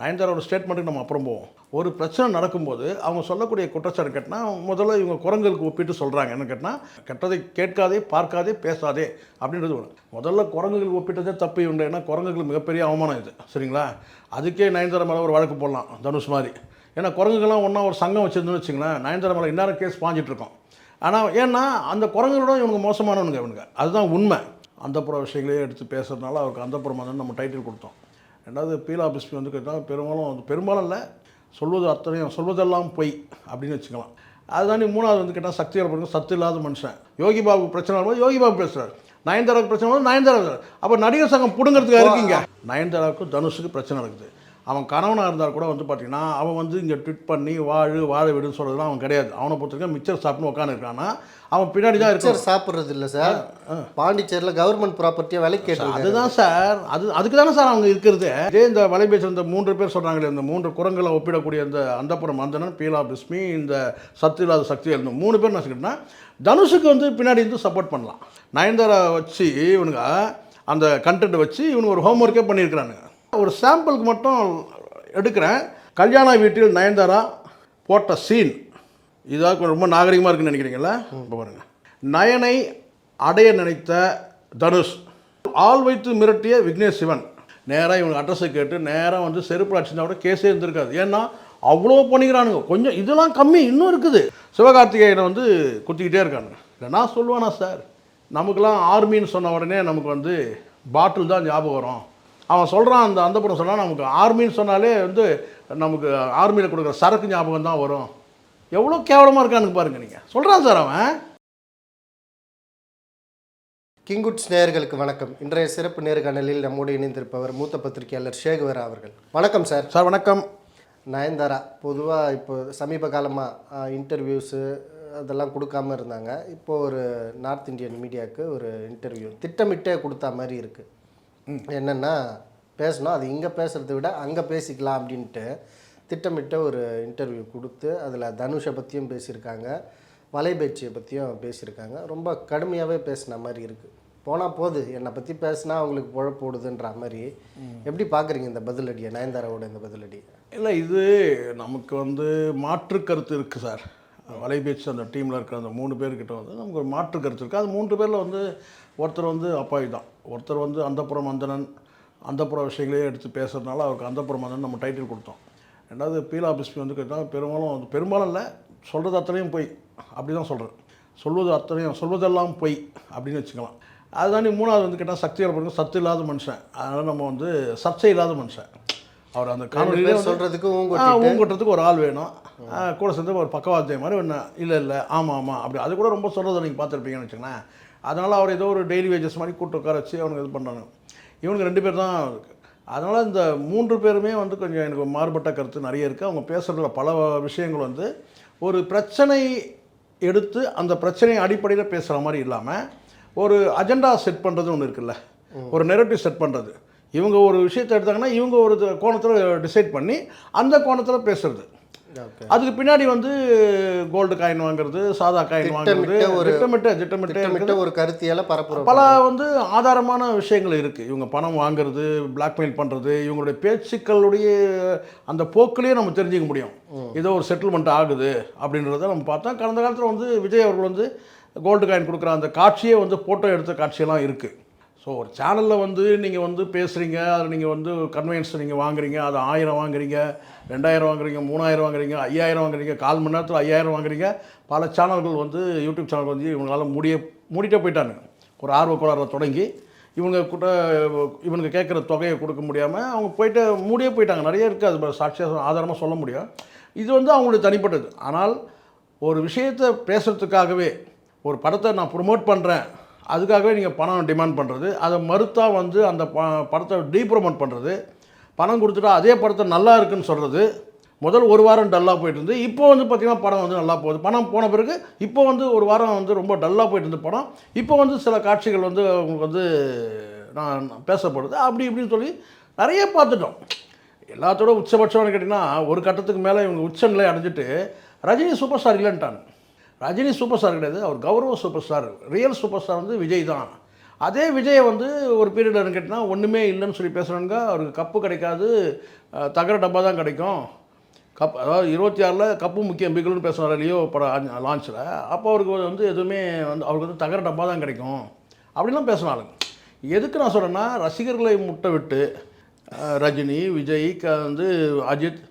நயன்தாரோட ஸ்டேட்மெண்ட்டுக்கு நம்ம அப்புறம் போவோம். ஒரு பிரச்சனை நடக்கும்போது அவங்க சொல்லக்கூடிய குற்றச்சாட்டு கேட்டால் முதல்ல இவங்க குரங்களுக்கு ஒப்பிட்டு சொல்கிறாங்க என்ன கேட்டால் கெட்டதை கேட்காதே பார்க்காதே பேசாதே அப்படின்றது ஒன்று முதல்ல குரங்குகளுக்கு ஒப்பிட்டதே தப்பு இவங்க. ஏன்னா குரங்குகள் மிகப்பெரிய அவமானம் இது. சரிங்களா? அதுக்கே நயன்தாரா மேலே ஒரு வழக்கு போடலாம். தனுஷ் மாதிரி. ஏன்னா குரங்குகள்லாம் ஒன்றா ஒரு சங்கம் வச்சிருந்துன்னு வச்சுங்களேன் நயன்தாரா மேலே இந்நேரம் கேஸ் பாஞ்சிட்டு இருக்கோம். ஆனால் ஏன்னா அந்த குரங்குகளோட இவங்க மோசமானவனுங்க இவனுங்க. அதுதான் உண்மை. அந்தப்புற விஷயங்களே எடுத்து பேசுறதுனால அவருக்கு அந்தப்புறம் வந்து நம்ம டைட்டில் கொடுத்தோம். ரெண்டாவது பீலா பிஸ்மி வந்து கேட்டால் பெரும்பாலும் வந்து பெரும்பாலும் இல்லை சொல்வது அத்தனையும் சொல்வதெல்லாம் பொய் அப்படின்னு வச்சுக்கலாம். அதுதாண்டி மூணாவது வந்து கேட்டால் சக்தி பிறகு சத்து இல்லாத மனுஷன். யோகி பாபு பிரச்சனை வரும்போது யோகி பாபு பேசுகிறார் நயன்தாராவுக்கு பிரச்சனை வரும்போது நயன்தாரா அப்போ நடிகர் சங்கம் பிடுங்கிறதுக்கு இருக்கீங்க? நயன்தாராவுக்கும் தனுஷுக்கு பிரச்சனை நடக்குது. அவன் கணவனாக இருந்தால் கூட வந்து பார்த்தீங்கன்னா அவன் வந்து இங்கே ட்விட் பண்ணி வாழு வாழ விடுன்னு சொல்கிறதுலாம் அவன் கிடையாது. அவனை பொறுத்தவரைக்கும் மிச்சர் சாப்பிட்னு உட்காந்துருக்கானா அவன் பின்னாடி தான் இருக்கான் சார் சாப்பிட்றது இல்லை சார் பாண்டிச்சேரியில் கவர்மெண்ட் ப்ராப்பர்ட்டியை விலைக்கு கேட்டிருக்காரு. அதுதான் சார். அது அதுக்கு தானே சார் அவங்க இருக்கிறது. இதே இந்த வலைபேச்சு இந்த மூன்று பேர் சொல்கிறாங்களே இந்த மூன்று குரங்களை ஒப்பிடக்கூடிய இந்த அந்தப்புறம் மந்தனன் பீலா பிஸ்மி இந்த சத்து இல்லாத சக்தி இந்த மூணு பேர் என்ன சொல்லிட்டுனா தனுஷுக்கு வந்து பின்னாடி இருந்து சப்போர்ட் பண்ணலாம். நயன்தாரா வச்சு இவனுங்க அந்த கண்டென்ட் வச்சு இவனுங்க ஒரு ஹோம்ஒர்க்கே பண்ணியிருக்கிறானுங்க. ஒரு சாம்பிளுக்கு மட்டும் எடுக்கிறேன். கல்யாண வீட்டில் நயன்தாரா போட்ட சீன் இதாக ரொம்ப நாகரிகமாக இருக்குன்னு நினைக்கிறீங்களா? இப்போ பாருங்க. நயனை அடைய நினைத்த தனுஷ். ஆள் வைத்து மிரட்டிய விக்னேஷ் சிவன். நேராக இவங்க அட்ரஸை கேட்டு நேராக வந்து செருப்பு அடிச்சிருந்தா கூட கேஸே இருந்திருக்காது. ஏன்னா அவ்வளோ பண்ணிக்கிறானுங்க. கொஞ்சம் இதெல்லாம் கம்மி. இன்னும் இருக்குது. சிவகார்த்திகேயனை வந்து குத்திக்கிட்டே இருக்கானுங்க இல்லை நான் சொல்லுவேனா சார் நமக்கெல்லாம் ஆர்மின்னு சொன்ன உடனே நமக்கு வந்து பாட்டில் தான் ஞாபகம் வரும். அவன் சொல்கிறான் அந்த அந்த படம் சொன்னால் நமக்கு ஆர்மின்னு சொன்னாலே வந்து நமக்கு ஆர்மியில் கொடுக்குற சரக்கு ஞாபகம் தான் வரும். எவ்வளோ கேவலமாக இருக்கானுங்க பாருங்க நீங்கள் சொல்கிறான் சார் அவன். கிங்குட்ஸ் நேயர்களுக்கு வணக்கம். இன்றைய சிறப்பு நேர்காணலில் நம்மோடு இணைந்திருப்பவர் மூத்த பத்திரிகையாளர் சேகுவரா அவர்கள். வணக்கம் சார். சார் வணக்கம். நயன்தாரா பொதுவாக இப்போ சமீப காலமாக இன்டர்வியூஸு அதெல்லாம் கொடுக்காம இருந்தாங்க. இப்போ ஒரு நார்த் இந்தியன் மீடியாவுக்கு ஒரு இன்டர்வியூ திட்டமிட்டே கொடுத்தா மாதிரி இருக்குது என்னென்னா பேசணும். அது இங்கே பேசுகிறத விட அங்கே பேசிக்கலாம் அப்படின்ட்டு திட்டமிட்ட ஒரு இன்டர்வியூ கொடுத்து அதில் தனுஷை பற்றியும் பேசியிருக்காங்க வலைபேச்சியை பற்றியும் பேசியிருக்காங்க. ரொம்ப கடுமையாகவே பேசின மாதிரி இருக்குது போனால் போகுது என்னை பற்றி பேசினா அவங்களுக்கு பொழப்பு ஓடுதுன்ற மாதிரி. எப்படி பார்க்குறீங்க இந்த பதிலடியை நயன்தாராவோட இந்த பதிலடியை? இல்லை இது நமக்கு வந்து மாற்று கருத்து இருக்குது சார். வலைபேச்சு அந்த டீமில் இருக்கிற அந்த மூணு பேர்கிட்ட வந்து நமக்கு ஒரு மாற்று கருத்து இருக்குது அது மூன்று பேரில் வந்து ஒருத்தர் வந்து அப்பாவி தான் ஒருத்தர் வந்து அந்தப்புறம் மந்தனன் அந்தப்புற விஷயங்களே எடுத்து பேசுறதுனால அவருக்கு அந்தப்புறம் மந்தனன் நம்ம டைட்டில் கொடுத்தோம். ரெண்டாவது பீலா பிஸ்மி வந்து கேட்டால் பெரும்பாலும் வந்து பெரும்பாலும் இல்லை சொல்கிறது அத்தனையும் பொய். அப்படி தான் சொல்கிறேன் சொல்வது அத்தனையும் சொல்வதெல்லாம் பொய் அப்படின்னு வச்சுக்கலாம். அதுதாண்டி மூணாவது வந்து கேட்டால் சக்தி பிறகு சத்து இல்லாத மனுஷன். அதனால் நம்ம வந்து சர்ச்சை இல்லாத மனுஷன். அவர் அந்த காணொலியிலே வந்து- சொல்கிறதுக்கு ஊங்கட்டுறதுக்கு ஒரு ஆள் வேணும். கூட சேர்ந்து ஒரு பக்கவாத்தியம் மாதிரி ஒன்று இல்லை இல்லை ஆமாம் ஆமாம் அப்படி அது கூட ரொம்ப சொல்கிறத நீங்கள் பார்த்துருப்பீங்கன்னு வச்சுக்கோங்களேன். அதனால் அவர் ஏதோ ஒரு டெய்லி வேஜஸ் மாதிரி கூட்டு உட்கார வச்சு அவனுக்கு இது பண்ணுறாங்க இவனுக்கு ரெண்டு பேர் தான் இருக்கு அதனால் இந்த மூன்று பேருமே வந்து கொஞ்சம் எனக்கு மாறுபட்ட கருத்து நிறைய இருக்குது அவங்க பேசுகிறதுல பல விஷயங்கள் வந்து ஒரு பிரச்சனை எடுத்து அந்த பிரச்சனை அடிப்படையில் பேசுகிற மாதிரி இல்லாமல் ஒரு அஜெண்டா செட் பண்ணுறது ஒன்று இருக்குல்ல. ஒரு நெரட்டிவ் செட் பண்ணுறது இவங்க ஒரு விஷயத்தை எடுத்தாங்கன்னா இவங்க ஒரு கோணத்தில் டிசைட் பண்ணி அந்த கோணத்தில் பேசுறது. ஓகே அதுக்கு பின்னாடி வந்து கோல்டு காயின் வாங்குறது சாதா காயின் வாங்குறது ஒரு- திட்டமிட்ட திட்டமிட்ட ஒரு கருத்தியால பரப்புற பல வந்து ஆதாரமான விஷயங்கள் இருக்குது இவங்க பணம் வாங்குறது பிளாக்மெயில் பண்ணுறது இவங்களுடைய பேச்சுக்களுடைய அந்த போக்கிலேயே நம்ம தெரிஞ்சுக்க முடியும். ஏதோ ஒரு செட்டில்மெண்ட் ஆகுது அப்படின்றத நம்ம பார்த்தா கடந்த காலத்தில் வந்து விஜய் அவர்கள் வந்து கோல்டு காயின் கொடுக்குற அந்த காட்சியே வந்து ஃபோட்டோ எடுத்த காட்சியெல்லாம் இருக்குது ஸோ ஒரு சேனலில் வந்து நீங்கள் வந்து பேசுகிறீங்க அதில் நீங்கள் வந்து கன்வென்ஸ் நீங்கள் வாங்குறீங்க அது ஆயிரம் வாங்குறீங்க ரெண்டாயிரம் வாங்குறீங்க மூணாயிரம் வாங்குறீங்க ஐயாயிரம் வாங்குறீங்க கால் மணி நேரத்தில் ஐயாயிரம் வாங்குறீங்க. பல சேனல்கள் வந்து யூடியூப் சேனல் வந்து இவங்களால முடிய மூடிட்டே போயிட்டாங்க ஒரு ஆர்வ கோளாறில் தொடங்கி இவங்க கூட இவனுக்கு கேட்குற தொகையை கொடுக்க முடியாமல் அவங்க போயிட்டு மூடியே போயிட்டாங்க. நிறைய இருக்குது அது சாட்சியாக ஆதாரமாக சொல்ல முடியும். இது வந்து அவங்களுடைய தனிப்பட்டது. ஆனால் ஒரு விஷயத்தை பேசுகிறதுக்காகவே ஒரு படத்தை நான் ப்ரொமோட் பண்ணுறேன் அதுக்காகவே நீங்கள் பணம் டிமாண்ட் பண்ணுறது அதை மறுத்தா வந்து அந்த ப படத்தை டீப்ரமோட் பண்ணுறது பணம் கொடுத்துட்டா அதே படத்தை நல்லா இருக்குன்னு சொல்கிறது முதல் ஒரு வாரம் டல்லாக போயிட்டு இருந்து இப்போ வந்து பார்த்திங்கன்னா படம் வந்து நல்லா போகுது. பணம் போன பிறகு இப்போ வந்து ஒரு வாரம் வந்து ரொம்ப டல்லாக போயிட்டு இருந்த படம். இப்போ வந்து சில காட்சிகள் வந்து உங்களுக்கு வந்து நான் பேசப்படுது. அப்படி இப்படின்னு சொல்லி நிறைய பார்த்துட்டோம். எல்லாத்தோட உச்சபட்சம்னு கேட்டிங்கன்னா ஒரு கட்டத்துக்கு மேலே இவங்க உச்சநிலை அடைஞ்சிட்டு ரஜினி சூப்பர் ஸ்டார் இல்லைன்ட்டாங்க. ரஜினி சூப்பர் ஸ்டார் கிடையாது அவர் கௌரவ super star real super star வந்து விஜய் தான். அதே விஜயை வந்து ஒரு பீரியடில் கேட்டினா ஒன்றுமே இல்லைன்னு சொல்லி பேசுகிறாங்க அவருக்கு கப்பு கிடைக்காது தகர டப்பா தான் கிடைக்கும். கப் அதாவது இருபத்தி ஆறில் கப்பு முக்கியம் பிகில்னு பேசுகிறார் இல்லையோ படம் லான்ச்சில் அப்போ அவருக்கு வந்து எதுவுமே வந்து அவருக்கு வந்து தகர டப்பா தான் கிடைக்கும். அப்படிலாம் பேசினாலுங்க எதுக்கு நான் சொல்கிறேன்னா ரசிகர்களை முட்டை விட்டு ரஜினி விஜய் க வந்து அஜித்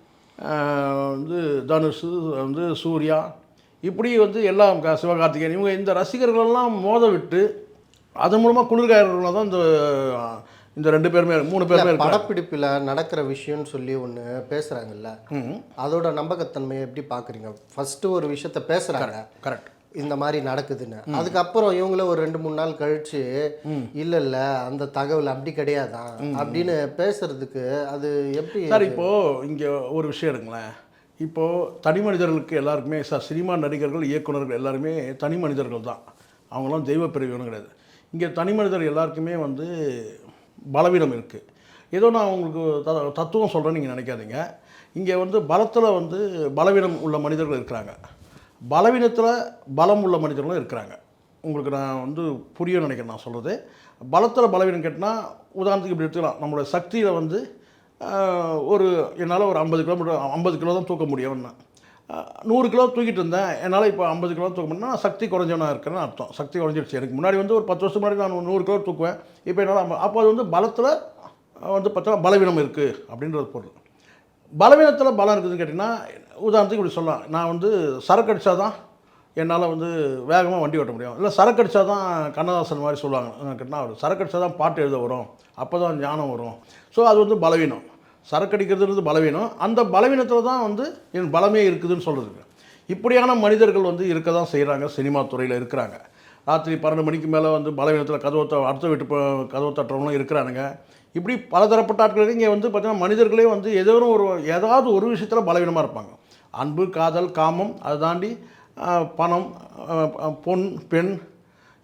வந்து தனுஷ் வந்து சூர்யா இப்படி வந்து எல்லாம் சிவகார்த்திகேயன் இவங்க இந்த ரசிகர்களெல்லாம் மோத விட்டு அது மூலமாக குளிர்காயர்களாக தான் இந்த இந்த ரெண்டு பேருமே மூணு பேருமே படப்பிடிப்பில் நடக்கிற விஷயம்னு சொல்லி ஒன்று பேசுகிறாங்கல்ல ம் அதோட நம்பகத்தன்மையை எப்படி பார்க்குறீங்க ஃபஸ்ட்டு ஒரு விஷயத்த பேசுகிறாங்க கரெக்ட் இந்த மாதிரி நடக்குதுன்னு. அதுக்கப்புறம் இவங்கள ஒரு ரெண்டு மூணு நாள் கழிச்சு இல்ல இல்ல அந்த தகவல் அப்படி கிடையாதான். அப்படின்னு பேசுறதுக்கு அது எப்படி சார் இப்போது இங்கே ஒரு விஷயம் எடுங்களேன். இப்போது தனி மனிதர்களுக்கு எல்லாருக்குமே சார் சினிமா நடிகர்கள் இயக்குனர்கள் எல்லாருமே தனி மனிதர்கள் தான். அவங்களாம் தெய்வ பிரிவுன்னு கிடையாது. இங்கே தனி மனிதர் எல்லாருக்குமே வந்து பலவீனம் இருக்குது ஏதோ நான் உங்களுக்கு த தத்துவம் சொல்கிறேன்னு நீங்கள் நினைக்காதீங்க. இங்கே வந்து பலத்தில் வந்து பலவீனம் உள்ள மனிதர்கள் இருக்கிறாங்க. பலவீனத்தில் பலம் உள்ள மனிதர்களும் இருக்கிறாங்க. உங்களுக்கு நான் வந்து புரியும் நினைக்கிறேன் நான் சொல்கிறது பலத்தில் பலவீனம் கேட்டால் உதாரணத்துக்கு இப்படி எடுத்துக்கலாம். நம்மளோட சக்தியில் வந்து ஒரு என்னால் ஒரு ஐம்பது கிலோமீட்டர் ஐம்பது கிலோ தான் தூக்க முடியும்னா நூறு கிலோ தூக்கிட்டு இருந்தேன். என்னால் இப்போ ஐம்பது கிலோ தூக்க முடியும்னா நான் சக்தி குறைஞ்சவனாக இருக்கேன்னு அர்த்தம். சக்தி குறைஞ்சிருச்சு. எனக்கு முன்னாடி வந்து ஒரு பத்து வருஷம் முன்னாடி நான் நூறு கிலோ தூக்குவேன். இப்போ என்னால் அப்போ அது வந்து பலத்தில் வந்து பார்த்தா பலவீனம் இருக்குது அப்படின்றது பொருள். பலவீனத்தில் பலம் இருக்குதுன்னு கேட்டிங்கன்னா உதாரணத்துக்கு இப்படி சொல்லலாம். நான் வந்து சரக்கு அடித்தா தான் என்னால் வந்து வேகமாக வண்டி ஓட்ட முடியும். இல்லை சரக்கு அடித்தா தான் கண்ணதாசன் மாதிரி சொல்லுவாங்க. கேட்டால் அவர் சரக்கு அடித்தா தான் பாட்டு எழுத வரும். அப்போ தான் ஞானம் வரும். ஸோ அது வந்து பலவீனம். சரக்கு அடிக்கிறதுன்றது பலவீனம். அந்த பலவீனத்தில் தான் வந்து என் பலமே இருக்குதுன்னு சொல்கிறதுக்கு இப்படியான மனிதர்கள் வந்து இருக்க தான் செய்கிறாங்க சினிமா துறையில் இருக்கிறாங்க. ராத்திரி பன்னெண்டு மணிக்கு மேலே வந்து பலவீனத்தில் கதவை அடுத்த வீட்டு கதவை தட்டுறவங்களும் இருக்கிறானுங்க. இப்படி பலதரப்பட்ட ஆட்களுக்கு இங்கே வந்து பார்த்திங்கன்னா மனிதர்களே வந்து ஏதோ ஒரு ஏதாவது ஒரு விஷயத்தில் பலவீனமாக இருப்பாங்க. அன்பு காதல் காமம் அதை தாண்டி பணம் பொன் பெண்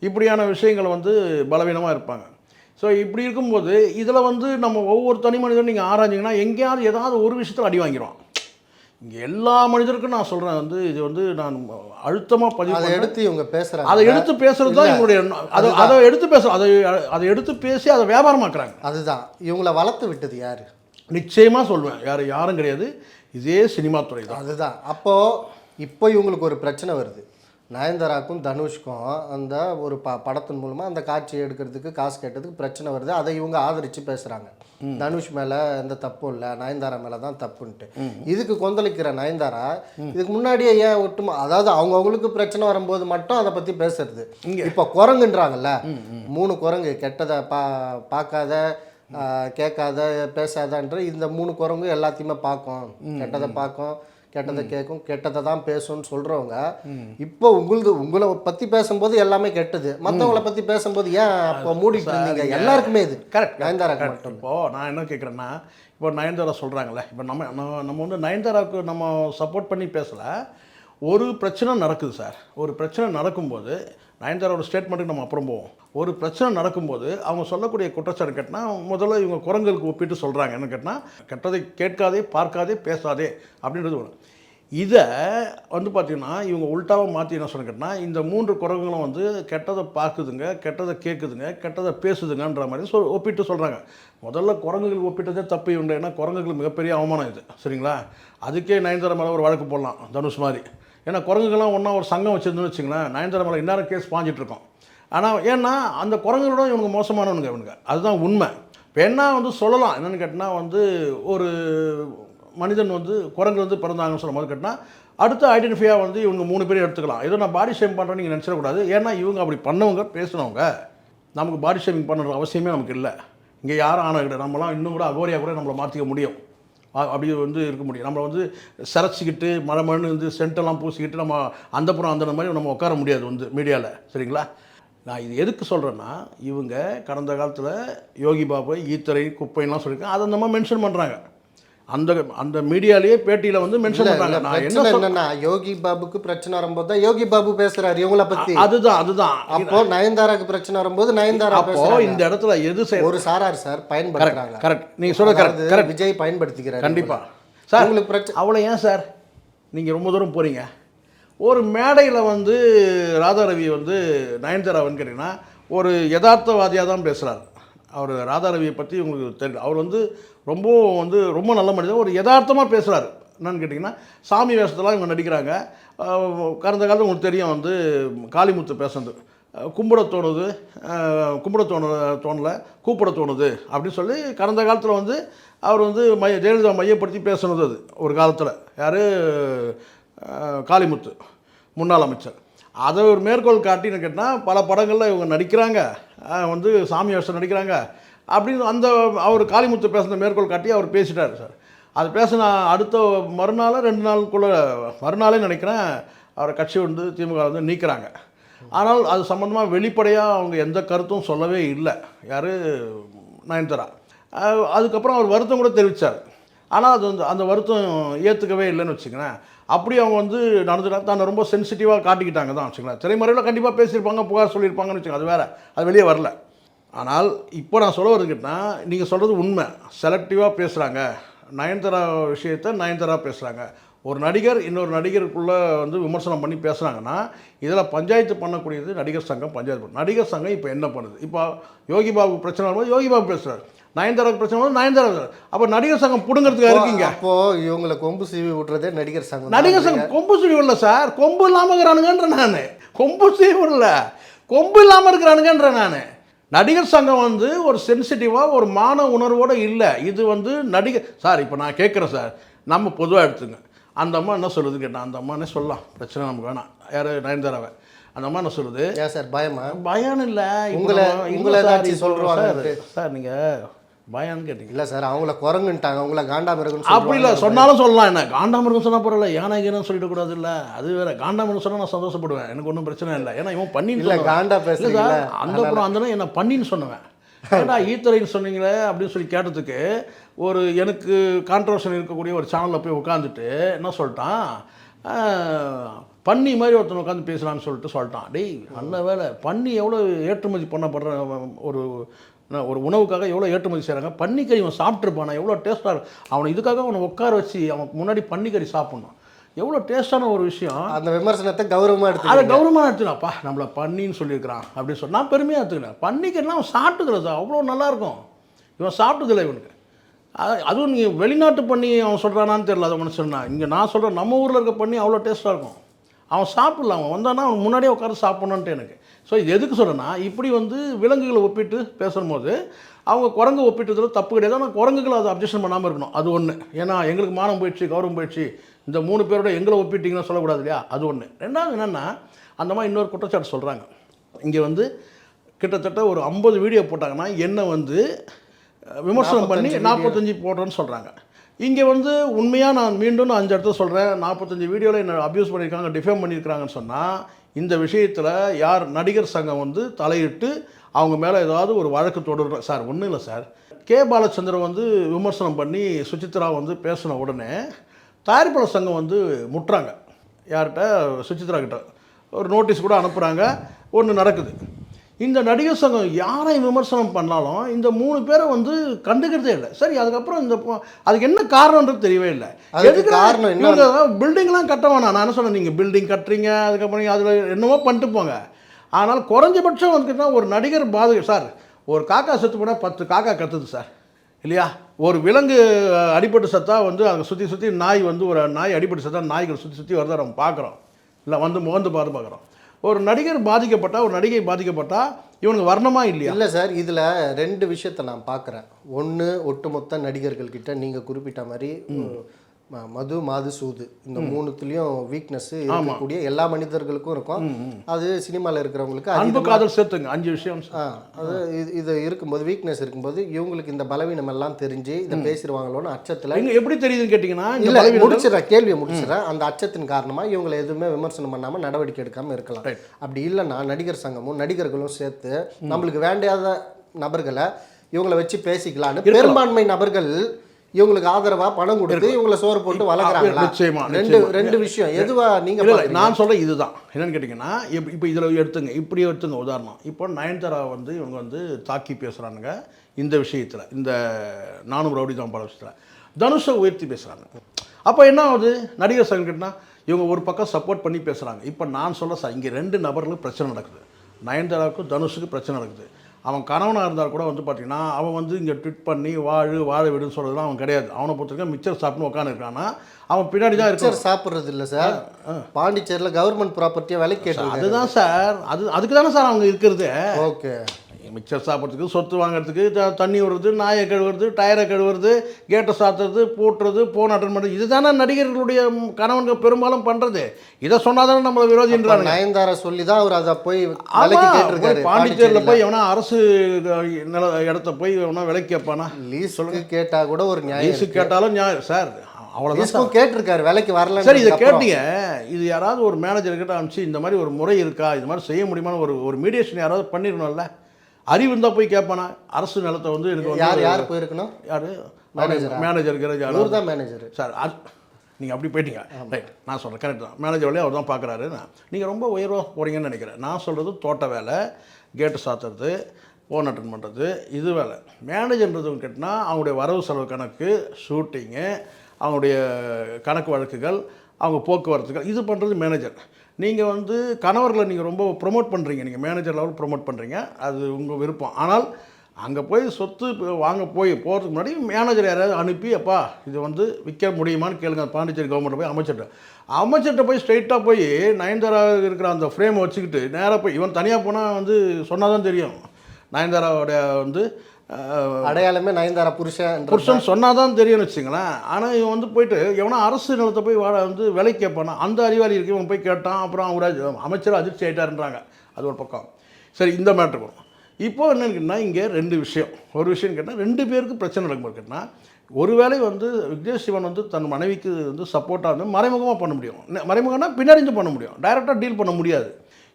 இப்படியான விஷயங்கள் வந்து பலவீனமாக இருப்பாங்க. ஸோ இப்படி இருக்கும்போது இதில் வந்து நம்ம ஒவ்வொரு தனி மனிதனும் நீங்கள் ஆராய்ஞ்சிங்கன்னா எங்கேயாவது ஏதாவது ஒரு விஷயத்தில் அடி வாங்கிடுவான். இங்கே எல்லா மனிதருக்கும் நான் சொல்கிறேன் வந்து இது வந்து நான் அழுத்தமாக பதிவு அதை. எடுத்து இவங்க பேசுறாங்க. அதை எடுத்து பேசுறது தான் எண்ணம். அதை அதை எடுத்து பேச அதை அதை எடுத்து பேசி அதை வியாபாரமாக்குறாங்க. அதுதான். இவங்கள வளர்த்து விட்டது யாரு? நிச்சயமாக சொல்லுவேன் யார் யாரும் கிடையாது. இதே சினிமா துறை தான். அதுதான். அப்போ இப்போ இவங்களுக்கு ஒரு பிரச்சனை வருது. நயன்தாராக்கும் தனுஷ்க்கும் அந்த ஒரு ப படத்தின் மூலமாக அந்த காட்சி எடுக்கிறதுக்கு காசு கேட்டதுக்கு பிரச்சனை வருது. அதை இவங்க ஆதரித்து பேசுகிறாங்க தனுஷ் மேலே எந்த தப்பும் இல்லை. நயன்தாரா மேலே தான் தப்புன்ட்டு. இதுக்கு கொந்தளிக்கிற நயன்தாரா இதுக்கு முன்னாடியே ஏன் ஒட்டுமா அதாவது அவங்கவுங்களுக்கு பிரச்சனை வரும்போது மட்டும் அதை பற்றி பேசுறது. இப்போ குரங்குன்றாங்கல்ல. மூணு குரங்கு கெட்டதை பா பார்க்காத கேட்காத பேசாதன்ற இந்த மூணு குரங்கும் எல்லாத்தையுமே பார்க்கும் கெட்டதை பார்க்கும் கெட்டதை கேட்கும் கெட்டதை தான் பேசும்னு சொல்கிறவங்க இப்போ உங்களது உங்களை பற்றி பேசும்போது எல்லாமே கெட்டது. மற்றவங்கள பற்றி பேசும்போது ஏன் அப்போ மூடிட்டு இருந்தீங்க? எல்லாருக்குமே இது. கரெக்ட் நயன்தாராக்கு மட்டும். இப்போது நான் என்ன கேட்குறேன்னா இப்போ நயன்தாரா சொல்கிறாங்களே இப்போ நம்ம நம்ம நம்ம வந்து நயன்தாராவுக்கு நம்ம சப்போர்ட் பண்ணி பேசலை. ஒரு பிரச்சனை நடக்குது சார். ஒரு பிரச்சனை நடக்கும்போது நயன்தாராவோட ஸ்டேட்மெண்ட்டுக்கு நம்ம அப்புறம் போவோம். ஒரு பிரச்சனை நடக்கும்போது அவங்க சொல்லக்கூடிய குற்றச்சாட்டு கேட்டால் முதல்ல இவங்க குரங்களுக்கு ஒப்பிட்டு சொல்கிறாங்க என்ன கேட்டால் கெட்டதை கேட்காதே பார்க்காதே பேசாதே அப்படின்றது ஒன்று இதை வந்து பார்த்திங்கன்னா இவங்க உல்ட்டாவாக மாற்றி என்ன சொன்ன இந்த மூன்று குரங்குகளும் வந்து கெட்டதை பார்க்குதுங்க கெட்டதை கேட்குதுங்க கெட்டதை பேசுதுங்கன்ற மாதிரி சொல் ஒப்பிட்டு சொல்கிறாங்க முதல்ல குரங்குகள் ஒப்பிட்டதே தப்பு உண்டு ஏன்னா குரங்குகள் மிகப்பெரிய அவமானம் இது. சரிங்களா? அதுக்கே நயன்தாரா மேலே ஒரு வழக்கு போடலாம் தனுஷ் மாதிரி. ஏன்னா குரங்குகள்லாம் ஒன்றா ஒரு சங்கம் வச்சுருந்துன்னு வச்சுங்களேன் நயன்தாரா மேலே இந்நேரம் கேஸ் பாஞ்சிட்ருக்கோம் ஆனால் ஏன்னா அந்த குரங்குகளோட இவனுக்கு மோசமானவனுங்க இவனுங்க. அதுதான் உண்மை. இப்போ என்ன வந்து சொல்லலாம்? என்னென்னு கேட்டால் வந்து ஒரு மனிதன் வந்து குரங்கு வந்து பிறந்தாங்கன்னு சொல்லும் போது கேட்டால் அடுத்த ஐடென்டிஃபையாக வந்து இவங்க மூணு பேரும் எடுத்துக்கலாம். ஏதோ நான் பாடி ஷேம் பண்ணுறேன்னு நீங்கள் நினச்சிடக்கூடாது. ஏன்னா இவங்க அப்படி பண்ணவங்க பேசுனவங்க. நமக்கு பாடி ஷேமிங் பண்ணுற அவசியமே நமக்கு இல்லை. இங்கே யாரும் ஆன கிடையாது இன்னும் கூட அகோரியாக கூட நம்மளை மாற்றிக்க முடியும். அப்படி வந்து இருக்க முடியும். நம்மளை வந்து சிரச்சிக்கிட்டு மழை மழை வந்து சென்டெல்லாம் பூசிக்கிட்டு நம்ம அந்த புறம் அந்த மாதிரி நம்ம உட்கார முடியாது வந்து மீடியாவில் சரிங்களா? நான் இது எதுக்கு சொல்கிறேன்னா இவங்க கடந்த காலத்தில் யோகி பாபு ஈத்தரை குப்பைலாம் சொல்லியிருக்காங்க. அதை நம்ம மென்ஷன் பண்ணுறாங்க அந்த அந்த மீடியாலேயே பேட்டியில் வந்து மென்ஷன் பண்ணுறாங்க நான் என்ன என்னன்னா யோகி பாபுக்கு பிரச்சனை வரும்போது தான் யோகி பாபு பேசுறாரு இவங்கள பத்தி. அதுதான் அதுதான். அப்போ நயன்தாராக்கு பிரச்சனை வரும்போது நயன்தாரா அப்போ இந்த இடத்துல எது ஒரு சாரார் சார் பயன்படுத்துறாங்க. கரெக்ட் நீங்கள் சொல்ல கரெக்ட் கரெக்ட். விஜய் பயன்படுத்திக்கிறார். கண்டிப்பா. சார் உங்களுக்கு பிரச்சனை அவ்வளோ ஏன் சார் நீங்கள் ரொம்ப தூரம் போகிறீங்க ஒரு மேடையில் வந்து ராதா ரவி வந்து நயன்தாராவன்னு கேட்டிங்கன்னா ஒரு யதார்த்தவாதியாக தான் பேசுகிறார் அவர் ராதாரவியை பற்றி உங்களுக்கு தெரியும் அவர் வந்து ரொம்ப வந்து ரொம்ப நல்ல மனிதர். ஒரு யதார்த்தமாக பேசுகிறார் என்னன்னு கேட்டிங்கன்னா சாமி வேஷத்தெல்லாம் இவங்க நடிக்கிறாங்க. கடந்த காலத்தில் உங்களுக்கு தெரியும் வந்து காளிமுத்து பேசுனது. கும்பிட தோணுது. கும்பிட தோணு தோணல. கூப்பிட தோணுது அப்படின்னு சொல்லி கடந்த காலத்தில் வந்து அவர் வந்து மைய ஜெயலலிதா மையப்படுத்தி பேசுனது அது. ஒரு காலத்தில். யார்? காளிமுத்து. முன்னாள் அமைச்சர். அதை ஒரு மேற்கோள் காட்டின்னு கேட்டால் பல படங்களில் இவங்க நடிக்கிறாங்க. வந்து சாமி வேஷம் நடிக்கிறாங்க. அப்படின்னு அந்த அவர் காளிமுத்து பேசுன மேற்கோள் காட்டி அவர் பேசிட்டார் சார். அது பேசின அடுத்த மறுநாள் ரெண்டு நாளுக்குள்ளே மறுநாளே நினைக்கிறேன் அவரை கட்சி வந்து திமுக வந்து நீக்கிறாங்க. ஆனால் அது சம்மந்தமாக வெளிப்படையாக அவங்க எந்த கருத்தும் சொல்லவே இல்லை. யார்? நயன்தாரா. அதுக்கப்புறம் அவர் வருத்தம் கூட தெரிவித்தார் ஆனால் அது வந்து அந்த வருத்தம் ஏற்றுக்கவே இல்லைன்னு வச்சுக்கிறேன் அப்படி அவங்க வந்து நடந்துட்டாங்க தான் ரொம்ப சென்சிட்டிவாக காட்டிக்கிட்டாங்க தான் வச்சுக்கலாம் திரைமறையில் கண்டிப்பாக பேசியிருப்பாங்க புகார் சொல்லியிருப்பாங்கன்னு வச்சுக்கோங்க அது வேறு. அது வெளியே வரல. ஆனால் இப்போ நான் சொல்ல வருதுக்கிட்டா நீங்கள் சொல்கிறது உண்மை. செலக்டிவாக பேசுகிறாங்க நயன்தாரா விஷயத்தை நயன்தாரா பேசுகிறாங்க ஒரு நடிகர் இன்னொரு நடிகருக்குள்ளே வந்து விமர்சனம் பண்ணி பேசுகிறாங்கன்னா இதில் பஞ்சாயத்து பண்ணக்கூடியது நடிகர் சங்கம் பஞ்சாயத்து நடிகர் சங்கம் இப்போ என்ன பண்ணுது? இப்போ யோகி பாபு பிரச்சனை வரும்போது யோகி பாபு பேசுகிறார் நயன்தாராவுக்கு பிரச்சனை வரும்போது நயன்தாரா. அப்போ நடிகர் சங்கம் பிடுங்கிறதுக்கு இருக்கீங்க? அப்போ இவங்களை கொம்பு சீவி விட்டுறதே நடிகர் சங்கம். நடிகர் சங்கம் கொம்பு சுழி வரல சார். கொம்பு இல்லாமல் இருக்கிறானுங்கன்ற நான். கொம்பு சுழி வரல கொம்பு இல்லாமல் இருக்கிறானுங்கன்ற நான். நடிகர் சங்கம் வந்து ஒரு சென்சிட்டிவாக ஒரு மான உணர்வோடு இல்லை. இது வந்து நடிகர் சார் இப்போ நான் கேட்குறேன் சார். நம்ம பொதுவாக எடுத்துங்க. அந்த அம்மா என்ன சொல்லுது கேட்டேன் அந்த அம்மா என்ன சொல்லலாம். பிரச்சனை நமக்கு வேணாம். யார்? நயன்தாராவை. அந்த அம்மா என்ன சொல்லுது? ஏன் சார் பயமா? பயம் இல்லை. உங்களை- உங்களை சார் சார் நீங்கள் பயம்னு கேட்டீங்க. இல்ல சார் அவங்கள குரங்குன்ட்டாங்க. உங்களை காண்டாமிருகன்னு அப்படி இல்லை சொன்னாலும் சொல்லலாம். என்ன காண்டாமிருகம் சொன்னால் பரவாயில்ல யானை கீனம் சொல்லிடக்கூடாது இல்லை அது வேற காண்டாமிருகம் சொன்னால் நான் சந்தோஷப்படுவேன். எனக்கு ஒன்றும் பிரச்சனை இல்லை. ஏன்னா இவன் பண்ணி இல்ல காண்டா பேசுறீங்களா அந்த அப்புறம் அந்த என்ன பண்ணின்னு சொன்னவன். ஏடா ஈத்தரைன்னு சொன்னீங்களே அப்படின்னு சொல்லி கேட்டதுக்கு ஒரு எனக்கு கான்ட்ரவர்ஷன் இருக்கக்கூடிய ஒரு சேனலில் போய் உட்காந்துட்டு என்ன சொல்லிட்டான்? பன்னி மாதிரி ஒருத்தன் உட்காந்து பேசுகிறான்னு சொல்லிட்டு சொல்லிட்டான். டேய் நல்ல வேலை. பன்னி எவ்வளோ ஏற்றுமதி பண்ணப்படுற ஒரு ஒரு உணவுக்காக எவ்வளோ ஏற்றுமதி செய்கிறாங்க பன்னிக்கறி அவன் சாப்பிட்ருப்பானா எவ்வளோ டேஸ்ட்டாக அவனை இதுக்காக அவனை உட்கார வச்சு அவன் முன்னாடி பன்னிக்கறி சாப்பிட்ணும். எவ்வளோ டேஸ்டான ஒரு விஷயம். அந்த விமர்சனத்தை கௌரவமா அதை எடுத்து கௌரவமாக எடுத்துனாப்பா நம்மளை பன்னின்னு சொல்லியிருக்கிறான் அப்படின்னு சொல்லி நான் பெருமையாக எடுத்துக்கினேன் பன்னிக்கெல்லாம் அவன் சாப்பிட்டுக்கிறது அவ்வளோ நல்லாயிருக்கும் இவன் சாப்பிட்டதில்லை இவனுக்கு. அது- அதுவும் நீங்கள் வெளிநாட்டு பண்ணி அவன் சொல்கிறானான்னு தெரியல அதை மனுஷன்னா இங்கே நான் சொல்கிறேன் நம்ம ஊரில் இருக்க பண்ணி அவ்வளோ டேஸ்ட்டாக இருக்கும். அவன் சாப்பிடல அவன் வந்தானா அவன் முன்னாடியே உட்காந்து சாப்பிடணுன்ட்டு எனக்கு. ஸோ இது எதுக்கு சொல்கிறேன்னா இப்படி வந்து விலங்குகளை ஒப்பிட்டு பேசும்போது அவங்க குரங்கு ஒப்பிட்டதில் தப்பு கிடையாது. ஆனால் குரங்குகளை அதை அப்ஜெக்ஷன் பண்ணாமல் இருக்கணும். அது ஒன்று ஏன்னா எங்களுக்கு மானம் போயிடுச்சு கௌரவம் போயிடுச்சு. இந்த மூணு பேரோட எங்களை ஒப்பிட்டீங்கன்னா சொல்லக்கூடாது இல்லையா? அது ஒன்று ரெண்டாவது என்னென்னா அந்த மாதிரி இன்னொரு குற்றச்சாட்டு சொல்கிறாங்க இங்கே வந்து கிட்டத்தட்ட ஒரு ஐம்பது வீடியோ போட்டாங்கன்னா என்ன வந்து விமர்சனம் பண்ணி நாற்பத்தஞ்சு போடுறேன்னு சொல்கிறாங்க இங்கே வந்து உண்மையாக நான் மீண்டும் நான் அஞ்சு இடத்துல சொல்கிறேன் நாற்பத்தஞ்சு வீடியோவில் என்ன அப்யூஸ் பண்ணியிருக்காங்க டிஃபேம் பண்ணியிருக்காங்கன்னு சொன்னால் இந்த விஷயத்தில் யார் நடிகர் சங்கம் வந்து தலையிட்டு அவங்க மேலே ஏதாவது ஒரு வழக்கு தொடர்ற சார் ஒன்றும் இல்லை சார். கே. பாலச்சந்திரன் வந்து விமர்சனம் பண்ணி சுசித்ரா வந்து பேசின உடனே தயாரிப்பாளர் சங்கம் வந்து முட்டுறாங்க. யார்கிட்ட? சுசித்ரா கிட்ட. ஒரு நோட்டீஸ் கூட அனுப்புகிறாங்க ஒன்று நடக்குது. இந்த நடிகர் சங்கம் யாரை விமர்சனம் பண்ணாலும் இந்த மூணு பேரை வந்து கண்டுக்கிறதே இல்லை. சரி அதுக்கப்புறம் இந்த அதுக்கு என்ன காரணன்றது தெரியவே இல்லை. எதுக்கு காரணம் என்ன? பில்டிங்லாம் கட்ட வேணாம். நான் என்ன சொன்னேன் நீங்கள் பில்டிங் கட்டுறீங்க அதுக்கப்புறம் அதில் என்னமோ பண்ணிட்டு போங்க. ஆனால் குறைஞ்சபட்சம் வந்துக்கிட்டா ஒரு நடிகர் பாதி சார் ஒரு காக்கா செத்து போனால் பத்து காக்கா கத்துது சார். இல்லையா? ஒரு விலங்கு அடிபட்டு சத்தா வந்து அதை சுற்றி சுற்றி நாய் வந்து ஒரு நாய் அடிபட்டு சத்தா நாய்கள் சுற்றி சுற்றி வருதை நம்ம பார்க்குறோம் இல்லை வந்து முகந்து பார்த்து பார்க்குறோம் ஒரு நடிகர் பாதிக்கப்பட்டா ஒரு நடிகை பாதிக்கப்பட்டா இவனுக்கு வர்ணமா இல்லையா? இல்ல சார் இதுல ரெண்டு விஷயத்த நான் பார்க்குறேன் ஒண்ணு ஒட்டுமொத்த நடிகர்கள் கிட்ட நீங்க குறிப்பிட்ட மாதிரி மது மாது சூது. இந்த மூணுத்துலயும் வீக்னஸ் இருக்கக்கூடிய எல்லா மனிதர்களுக்கும் இருக்கும். அது சினிமால இருக்கிறவங்களுக்கு அன்பு காதல் சேர்த்துங்க அஞ்சு விஷயம். அது இது- இது இருக்கும்போது வீக்னஸ் இருக்கும்போது இவங்களுக்கு இந்த பலவீனம் எல்லாம் தெரிஞ்சு இதை பேசிடுவாங்களோன்னு அச்சத்துல இங்க எப்படி தெரியுதுன்னு கேட்டிங்கன்னா இல்ல முடிச்சிடறேன் கேள்வியை முடிச்சிடறேன். அந்த அச்சத்தின் காரணமா இவங்களை எதுவுமே விமர்சனம் பண்ணாம நடவடிக்கை எடுக்காம இருக்கலாம். அப்படி இல்லைன்னா நடிகர் சங்கமும் நடிகர்களும் சேர்த்து நம்மளுக்கு வேண்டாத நபர்களை இவங்களை வச்சு பேசிக்கலான்னு பெரும்பான்மை நபர்கள் இவங்களுக்கு ஆதரவா பணம் கொடுத்து இவங்களை சோறு போட்டு வளர்க்குறாங்களா? நிச்சயமா, ரெண்டு. ரெண்டு விஷயம். எதுவா நீங்க இல்ல, இல்ல, பாக்குறீங்க? நான் சொல்ல இதுதான். என்னன்னு கேட்டிங்கன்னா இப்போ இதில் எடுத்துங்க இப்படி எடுத்துங்க உதாரணம். இப்போ நயன்தாரா வந்து இவங்க வந்து தாக்கி பேசுகிறானுங்க இந்த விஷயத்தில் இந்த நானும் ரவுடி தான் பட விஷயத்தில். தனுஷை உயர்த்தி பேசுகிறாங்க அப்போ என்ன ஆகுது? நடிகர் சங்கம் கேட்டால் இவங்க ஒரு பக்கம் சப்போர்ட் பண்ணி பேசுகிறாங்க இப்போ நான் சொல்ல சார் இங்கே ரெண்டு நபர்களுக்கு பிரச்சனை நடக்குது. நயன்தாராவுக்கும் தனுஷுக்கு பிரச்சனை இருக்குது அவன் கணவனாக இருந்தால் கூட வந்து பார்த்தீங்கன்னா அவன் வந்து இங்கே ட்விட் பண்ணி வாழு வாழ விடுன்னு சொல்கிறதுலாம் அவன் கிடையாது. அவனை பொறுத்தவரைக்கும் மிச்சர் சாப்பிட்னு உட்காந்துருக்கானா அவன் பின்னாடி தான் இருக்கான் சார் சாப்பிட்றது இல்லை சார். பாண்டிச்சேரியில் கவர்மெண்ட் ப்ராப்பர்ட்டியை விலைக்கு கேட்டிருக்காரு. அதுதான் சார். அது அதுக்கு தானே சார் அவங்க இருக்கிறது. ஓகே. மிக்சர் சாப்பிட்றதுக்கு சொத்து வாங்குறதுக்கு தண்ணி விடுறது நாயை கழுவுறது டயரை கழுவுறது கேட்டை சாத்துறது பூட்டுறது போன் அட்டன் பண்ணுறது இதுதானே நடிகர்களுடைய கணவன்கள் பெரும்பாலும் பண்ணுறது இதை சொன்னால் தானே நம்மளை விரோதின்றாங்க. நயன்தாரா சொல்லி தான் அவர் அதை போய் பாண்டிச்சேரியில் போய் எவனா அரசு நில இடத்த போய் எவனா விலைக்கு கேட்பானா? லீஸுக்கு கேட்டா கூட ஒரு நியாயம் லீஸு கேட்டாலும் நியாயம். சார் அவ்வளோதான் கேட்டிருக்காரு விலைக்கு வரல சரி இதை கேட்டீங்க. இது யாராவது ஒரு மேனேஜர் கிட்ட அனுப்பிச்சு இந்த மாதிரி ஒரு முறை இருக்கா? இது மாதிரி செய்ய முடியுமான்னு ஒரு ஒரு மீடியேஷன் யாராவது பண்ணிடணும்ல? அறிவு இருந்தால் போய் கேட்பானா அரசு நிலத்தை வந்து எனக்கு வந்து யார் யார் போயிருக்கணும்? யாரு? மேனேஜரா? மேனேஜர் கிரேஜ் இவர் தான் மேனேஜர் சார் நீங்கள் அப்படி போயிட்டீங்க. ரைட் நான் சொல்கிறேன் கரெக்ட் தான். மேனேஜர் வேலையை அவர் தான் பார்க்குறாரு நீங்கள் ரொம்ப உயர்வாக போகிறீங்கன்னு நினைக்கிறேன். நான் சொல்கிறது தோட்ட வேலை கேட்டு சாத்துறது ஃபோன் அட்டன் பண்ணுறது இது வேலை. மேனேஜர்ன்றது கேட்டால் அவங்களுடைய வரவு செலவு கணக்கு ஷூட்டிங்கு அவங்களுடைய கணக்கு வழக்குகள் அவங்க போக்குவரத்துகள் இது பண்ணுறது மேனேஜர் நீங்கள் வந்து கணவர்களை நீங்கள் ரொம்ப ப்ரொமோட் பண்ணுறீங்க நீங்கள் மேனேஜர் லெவல் ப்ரொமோட் பண்ணுறீங்க அது உங்கள் விருப்பம். ஆனால் அங்கே போய் சொத்து வாங்க போய் போகிறதுக்கு முன்னாடி மேனேஜர் யாராவது அனுப்பி அப்பா இது வந்து விற்க முடியுமான்னு கேளுங்க. பாண்டிச்சேரி கவர்மெண்ட்டை போய் அமைச்சர்கிட்ட. அமைச்சர்கிட்ட போய் ஸ்ட்ரைட்டாக போய் நயன்தாரா இருக்கிற அந்த ஃப்ரேமை வச்சுக்கிட்டு நேராக போய் இவன் தனியாக போனால் வந்து சொன்னால் தான் தெரியும். நயன்தாராவோடைய வந்து அடையாளமே நயன்தாரா புருஷன் புருஷன் சொன்னால் தான் தெரியும்னு வச்சுங்களேன் ஆனால் இவன் வந்து போயிட்டு எவனா அரசு நிலத்தை போய் வாழ வந்து விலை கேட்பானா அந்த அறிவாளி இருக்கு இவன் போய் கேட்டான் அப்புறம் அவங்க அமைச்சர் அதிர்ச்சி ஆயிட்டாருன்றாங்க. அது ஒரு பக்கம். சரி இந்த மேட்ரு வரும் இப்போ என்னன்னு கேட்டால் இங்கே ரெண்டு விஷயம். ஒரு விஷயம் கேட்டால் ரெண்டு பேருக்கு பிரச்சனை நடக்கும் கேட்டால் ஒருவேளை வந்து விக்னேஷ் சிவன் வந்து தன் மனைவிக்கு வந்து சப்போர்ட்டாக வந்து மறைமுகமாக பண்ண முடியும். மறைமுகம்னா பின்னறிஞ்சு பண்ண முடியும். டைரெக்டாக டீல் பண்ண முடியாது.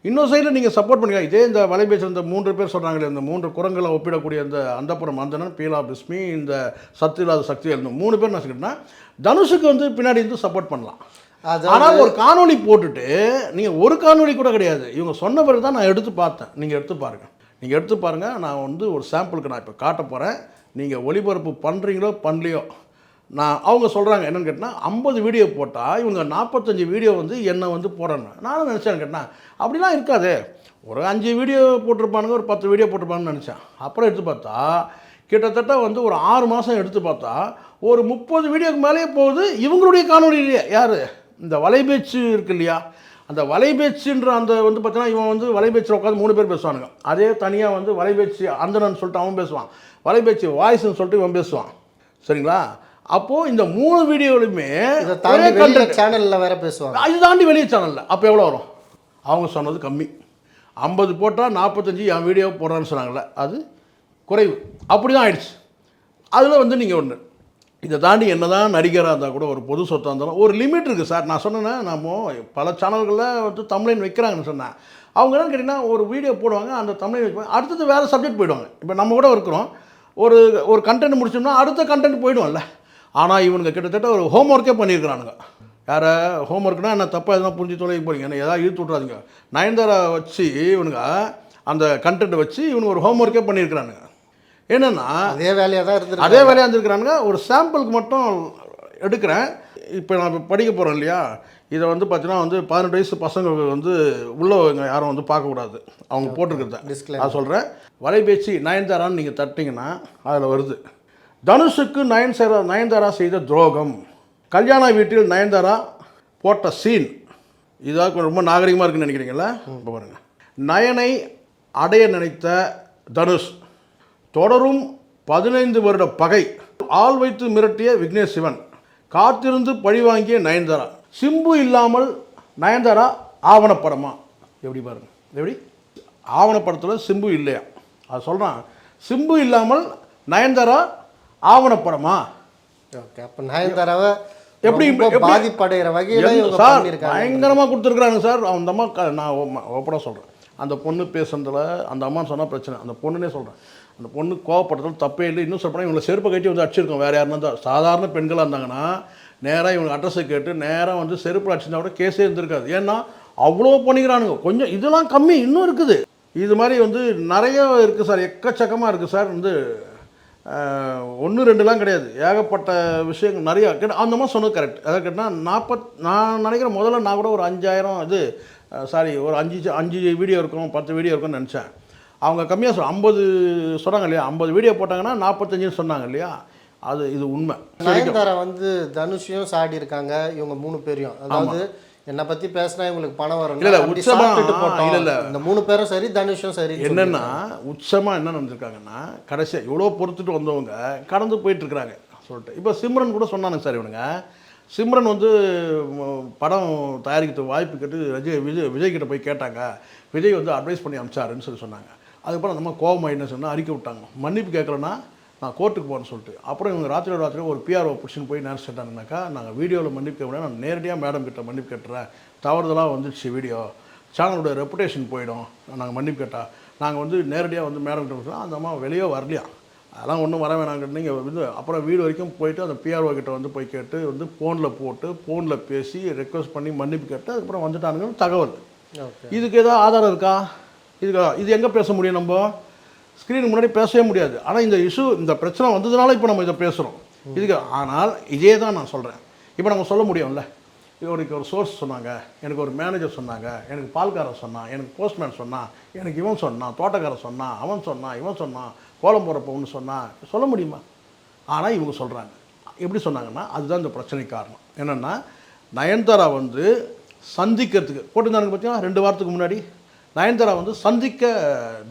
இன்னொரு சைடில் நீங்கள் சப்போர்ட் பண்ணுங்க இதே இந்த வலைபேச்சு இந்த மூன்று பேர் சொல்கிறாங்களே இந்த மூன்று குரங்களை ஒப்பிடக்கூடிய இந்த அந்தப்புறம் அந்தனன் பீலா பிஸ்மி இந்த சத்து இல்லாத சக்தி இந்த மூணு பேர் என்ன சொல்லிட்டுனா தனுஷுக்கு வந்து பின்னாடி இருந்து சப்போர்ட் பண்ணலாம். ஆனால் ஒரு காணொளி போட்டுட்டு நீங்கள் ஒரு காணொளி கூட கிடையாது. இவங்க சொன்ன பிறகு தான் நான் எடுத்து பார்த்தேன். நீங்கள் எடுத்து பாருங்கள் நீங்கள் எடுத்து பாருங்கள் நான் வந்து ஒரு சாம்பிளுக்கு நான் இப்போ காட்ட போகிறேன் நீங்கள் ஒளிபரப்பு பண்ணுறீங்களோ பண்ணலையோ நான் அவங்க சொல்கிறாங்க என்னென்னு கேட்டால் ஐம்பது வீடியோ போட்டால் இவங்க நாற்பத்தஞ்சு வீடியோ வந்து என்னை வந்து போடணும். நானும் நினச்சேன் கேட்டேன் அப்படிலாம் இருக்காது. ஒரு அஞ்சு வீடியோ போட்டிருப்பானுங்க ஒரு பத்து வீடியோ போட்டிருப்பானுன்னு நினச்சேன். அப்புறம் எடுத்து பார்த்தா கிட்டத்தட்ட வந்து ஒரு ஆறு மாதம் எடுத்து பார்த்தா ஒரு முப்பது வீடியோக்கு மேலே போகுது இவங்களுடைய காணொலியிலேயே யார்? இந்த வலைபேச்சு இருக்கு இல்லையா? அந்த வலைபேச்சுன்ற அந்த வந்து பார்த்தீங்கன்னா இவன் வந்து வலைபேச்சில் உட்காந்து மூணு பேர் பேசுவானுங்க. அதே தனியாக வந்து வலைபேச்சு அந்தனன்னு சொல்லிட்டு அவன் பேசுவான். வலைபேச்சு வாய்ஸ்ன்னு சொல்லிட்டு இவன் பேசுவான். சரிங்களா? அப்போது இந்த மூணு வீடியோலையுமே. சேனல்ல வேற பேசுவாங்க. அது தாண்டி வெளியே சேனலில் அப்போ எவ்வளோ வரும்? அவங்க சொன்னது கம்மி. ஐம்பது போட்டால் நாற்பத்தஞ்சு என் வீடியோ போடுறான்னு சொன்னாங்கல்ல அது குறைவு. அப்படி தான் ஆயிடுச்சு. அதில் வந்து நீங்கள் ஒன்று இதை தாண்டி என்ன தான் நடிகராக இருந்தால் கூட ஒரு பொது சொத்தாக இருந்தாலும் ஒரு லிமிட் இருக்குது சார். நான் சொன்னேன்னா நம்ம பல சேனல்களில் வந்து தமிழின் வைக்கிறாங்கன்னு சொன்னேன். அவங்க என்னன்னு கேட்டிங்கன்னா ஒரு வீடியோ போடுவாங்க அந்த தமிழின் வைப்பாங்க அடுத்தது வேறு சப்ஜெக்ட் போயிடுவாங்க. இப்போ நம்ம கூட இருக்கிறோம். ஒரு ஒரு கண்டென்ட் முடிச்சோம்னா அடுத்த கண்டென்ட் போயிடும்ல ஆனால் இவனுங்க கிட்டத்தட்ட ஒரு ஹோம் ஒர்க்கே பண்ணியிருக்கிறானுங்க. யாரை? ஹோம் ஒர்க்னா என்ன தப்பாக எதனா புரிஞ்சு தொலைக்க போகிறீங்க என்ன ஏதாவது இழுத்து விட்றாதீங்க நயன்தாரா வச்சு இவனுங்க அந்த கண்டென்ட்டை வச்சு இவனுங்க ஒரு ஹோம் ஒர்க்கே பண்ணியிருக்கிறானுங்க. என்னென்னா அதே வேலையா தான் இருந்திருக்கு அதே வேலையாக இருந்திருக்கிறானுங்க. ஒரு சாம்பிளுக்கு மட்டும் எடுக்கிறேன். இப்போ நான் இப்போ படிக்க போகிறேன் இல்லையா? இதை வந்து பார்த்தீங்கன்னா வந்து பதினெட்டு வயசு பசங்க வந்து உள்ளவங்க யாரும் வந்து பார்க்கக்கூடாது. அவங்க போட்டிருக்கிறத. நான் சொல்கிறேன் வலைபேச்சு நயன்தாரான்னு நீங்கள் தட்டிங்கன்னா அதில் வருது. தனுஷுக்கு நயன்சாரா நயன்தாரா செய்த துரோகம். கல்யாண வீட்டில் நயன்தாரா போட்ட சீன் இதாக ரொம்ப நாகரிகமாக இருக்குன்னு நினைக்கிறீங்களா? இப்போ பாருங்க. நயனை அடைய நினைத்த தனுஷ் தொடரும் பதினைந்து வருட பகை. ஆள் வைத்து மிரட்டிய விக்னேஷ் சிவன் காத்திருந்து பழிவாங்கிய நயன்தாரா. சிம்பு இல்லாமல் நயன்தாரா ஆவணப்படமா? எப்படி பாருங்க. எப்படி? ஆவணப்படத்தில் சிம்பு இல்லையா? அது சொல்கிறான் சிம்பு இல்லாமல் நயன்தாரா ஆவணப்படமா? ஓகே அப்ப நயன்தாராவை எப்படி- பாதிப்படைகிற வகையில சார் பயங்கரமாக கொடுத்துருக்குறாங்க சார். அந்த அம்மா நான் ஓப்பனாக சொல்கிறேன் அந்த பொண்ணு பேசுனதில் அந்த அம்மா சொன்னால் பிரச்சனை. அந்த பொண்ணுனே சொல்கிறேன் அந்த பொண்ணு கோவப்படுறதுல தப்பே இல்லை. இன்னும் சொல்கிறேன் இவங்களை செருப்பை கட்டி வந்து அடிச்சிருக்கோம். வேறு யாருன்னா தான் சாதாரண பெண்களாக இருந்தாங்கன்னா நேராக இவங்க அட்ரஸை கேட்டு நேராக வந்து செருப்பு அடிச்சிருந்தா கூட கேஸே இருந்திருக்காது. ஏன்னா அவ்வளோ பண்ணிக்கிறானுங்க. கொஞ்சம் இதெல்லாம் கம்மி இன்னும் இருக்குது. இது மாதிரி வந்து நிறைய இருக்குது சார். எக்கச்சக்கமாக இருக்குது சார். வந்து ஒன்று ரெண்டுலாம் கிடையாது. ஏகப்பட்ட விஷயங்கள் நிறையா. கேட்ட அந்த மாதிரி சொன்னது கரெக்ட் அதை கேட்டால் நாற்பத் நான் நினைக்கிறேன் முதல்ல நான் கூட ஒரு அஞ்சாயிரம் இது சாரி ஒரு அஞ்சு அஞ்சு வீடியோ இருக்கும் பத்து வீடியோ இருக்கும்னு நினச்சேன். அவங்க கம்மியாக சொல் ஐம்பது சொன்னாங்க இல்லையா? ஐம்பது வீடியோ போட்டாங்கன்னா நாற்பத்தஞ்சுன்னு சொன்னாங்க இல்லையா? அது இது உண்மை. நயன்தாரா வந்து தனுஷையும் சாடி இருக்காங்க இவங்க மூணு பேரையும். அதாவது என்னை பத்தி பேசினா இவங்களுக்கு பணம் வரும் இல்ல, இல்ல, அப்படி உச்சமா- சாப்பிட்டுட்டு போட்டோம். இல்ல, இல்ல. இந்த மூணு பேரும் சரி தனுஷும் சரி என்னன்னா உச்சமாக என்ன நடந்திருக்காங்கன்னா கடைசியாக இவ்வளோ பொறுத்துட்டு வந்தவங்க கடந்து போயிட்டு இருக்கிறாங்க சொல்லிட்டு. இப்போ சிம்ரன் கூட சொன்னானுங்க சார் இவனுங்க. சிம்ரன் வந்து படம் தயாரிக்கிறதுக்கு வாய்ப்பு கேட்டு விஜய் விஜய் விஜய் கிட்ட போய் கேட்டாங்க. விஜய் வந்து அட்வைஸ் பண்ணி அமிச்சாருன்னு சொல்லி சொன்னாங்க. அதுக்கப்புறம் அந்த மாதிரி கோபம் என்ன சொன்னால் அறிக்கை விட்டாங்க. மன்னிப்பு கேட்கலன்னா நான் கோர்ட்டுக்கு போகிறேன்னு சொல்லிட்டு. அப்புறம் இவங்க ராத்திரி ராத்திரி ஒரு பிஆர்ஓ பிடிச்சின்னு போய் நேரம் சொல்லிட்டாங்கனாக்கா நாங்கள் வீடியோவில் மன்னிப்பு கேட்க நான் நேரடியாக மேடம் கிட்ட மன்னிப்பு கேட்டுறேன். தவறுதலாக வந்துடுச்சு வீடியோ சேனலோட ரெப்புடேஷன் போயிடும். நாங்கள் மன்னிப்பு கேட்டால் நாங்கள் வந்து நேரடியாக வந்து மேடம் கிட்ட சொன்னால் அந்த அம்மா வெளியே வரலையா? அதெல்லாம் ஒன்றும் வர வேணாங்க நீங்கள் வந்து அப்புறம் வீடு வரைக்கும் போயிட்டு அந்த பிஆர்ஓ கிட்ட வந்து போய் கேட்டு வந்து ஃபோனில் போட்டு ஃபோனில் பேசி ரெக்வஸ்ட் பண்ணி மன்னிப்பு கேட்டு அதுக்கப்புறம் வந்துட்டானுங்கன்னு தகவல். இதுக்கு ஏதாவது ஆதாரம் இருக்கா? இதுக்கு இது எங்கே பேச முடியும் நம்ம? ஸ்க்ரீனுக்கு முன்னாடி பேசவே முடியாது. ஆனால் இந்த இஷ்யூ இந்த பிரச்சனை வந்ததுனால இப்போ நம்ம இதை பேசுகிறோம் இதுக்கு ஆனால் இதே தான் நான் சொல்கிறேன் இப்போ நம்ம சொல்ல முடியும்ல? இவனுக்கு ஒரு சோர்ஸ் சொன்னாங்க எனக்கு ஒரு மேனேஜர் சொன்னாங்க எனக்கு பால்காரன் சொன்னான் எனக்கு போஸ்ட்மேன் சொன்னான் எனக்கு இவன் சொன்னான் தோட்டக்காரன் சொன்னான் அவன் சொன்னான் இவன் சொன்னான் கோலம் போகிற பொண்ணு சொன்னான். சொல்ல முடியுமா? ஆனால் இவங்க சொல்கிறாங்க எப்படி சொன்னாங்கன்னா அதுதான் இந்த பிரச்சனைக்கு காரணம். என்னென்னா நயன்தாரா வந்து சந்திக்கிறதுக்கு போட்டிருந்தாங்க பார்த்தீங்கன்னா ரெண்டு வாரத்துக்கு முன்னாடி. நயன்தாரா வந்து சந்திக்க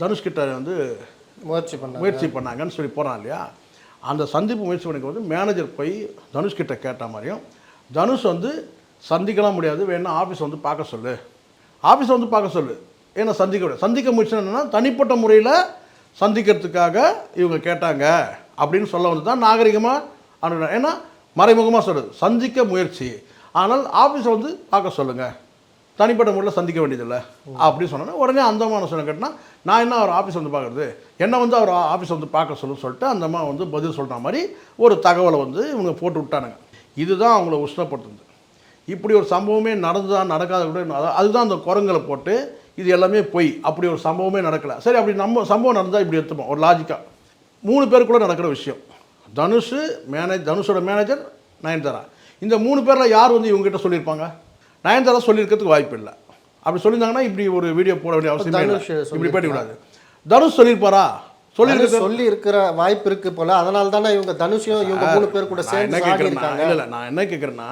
தனுஷ்கிட்ட வந்து முயற்சி பண்ண முயற்சி பண்ணாங்கன்னு சொல்லி போகிறான் இல்லையா? அந்த சந்திப்பு முயற்சி பண்ணிக்கும்போது மேனேஜர் போய் தனுஷ்கிட்ட கேட்ட மாதிரியும் தனுஷ் வந்து சந்திக்கலாம் முடியாது வேணா ஆஃபீஸ் வந்து பார்க்க சொல்லு. ஆஃபீஸ் வந்து பார்க்க சொல்லு. ஏன்னா சந்திக்க முடியாது. சந்திக்க முயற்சி என்னென்னா தனிப்பட்ட முறையில் சந்திக்கிறதுக்காக இவங்க கேட்டாங்க. அப்படின்னு சொல்ல வந்து தான் நாகரிகமாக அணுகுறாங்க ஏன்னா மறைமுகமாக சொல்லுது சந்திக்க முயற்சி. ஆனால் ஆஃபீஸில் வந்து பார்க்க சொல்லுங்கள் தனிப்பட்ட முறையில் சந்திக்க வேண்டியதில்லை. அப்படின்னு சொன்னோன்னே உடனே அந்த அம்மா சொன்ன கேட்டால் நான் என்ன அவர் ஆஃபீஸ் வந்து பார்க்குறது? என்ன வந்து அவர் ஆஃபீஸ் வந்து பார்க்க சொல்லுன்னு சொல்லிட்டு அந்த அம்மா வந்து பதில் சொல்கிற மாதிரி ஒரு தகவலை வந்து இவங்க போட்டு விட்டானுங்க. இதுதான் அவங்கள உஷ்ணப்படுத்துது இப்படி ஒரு சம்பவமே நடந்ததா நடக்காத கூட அதுதான் அந்த குரங்களை போட்டு இது எல்லாமே பொய். அப்படி ஒரு சம்பவமே நடக்கலை. சரி அப்படி நம்ம சம்பவம் நடந்தால் இப்படி எடுத்துப்போம் ஒரு லாஜிக்காக மூணு பேருக்குள்ளே நடக்கிற விஷயம். தனுஷு மேனேஜ் தனுஷோட மேனேஜர் நயன்தாரா. இந்த மூணு பேரில் யார் வந்து இவங்ககிட்ட சொல்லியிருப்பாங்க? நயன்தாரா சொல்லியிருக்கிறதுக்கு வாய்ப்பு இல்லை. அப்படி சொல்லியிருந்தாங்கன்னா இப்படி ஒரு வீடியோ போட வேண்டிய அவசியமே இப்படி போயிடக்கூடாது. தனுஷ் சொல்லியிருப்பாரா? சொல்லி சொல்லி இருக்கிற வாய்ப்பு இருக்கு போல. அதனால தானே இவங்க தனுஷையும் இவங்க மூணு பேர் கூட சேர்ந்து இருக்காங்க இல்லை நான் என்ன கேட்குறேன்னா